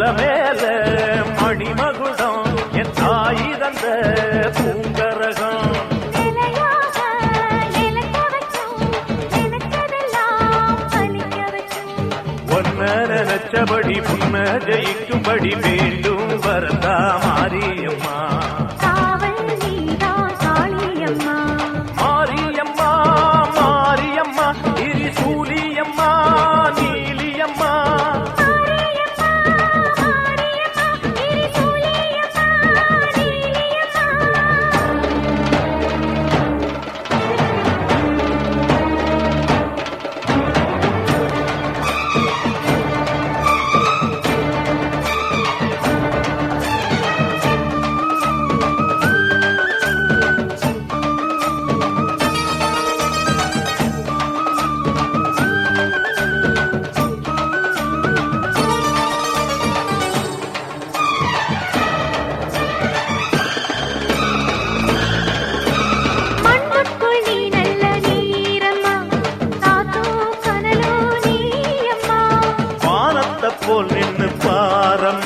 மல மேல மணிமகுடம் என் தாய் தந்த பூங்கரகம். நினைச்சபடி புன்ன ஜெயிக்கும்படி வேண்டும் வரதா மாரியம்மா. போல் நின்று பாரம்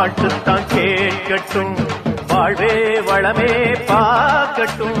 பாட்டுத்தான் கேட்கட்டும். வாழ்வே வளமே பார்க்கட்டும்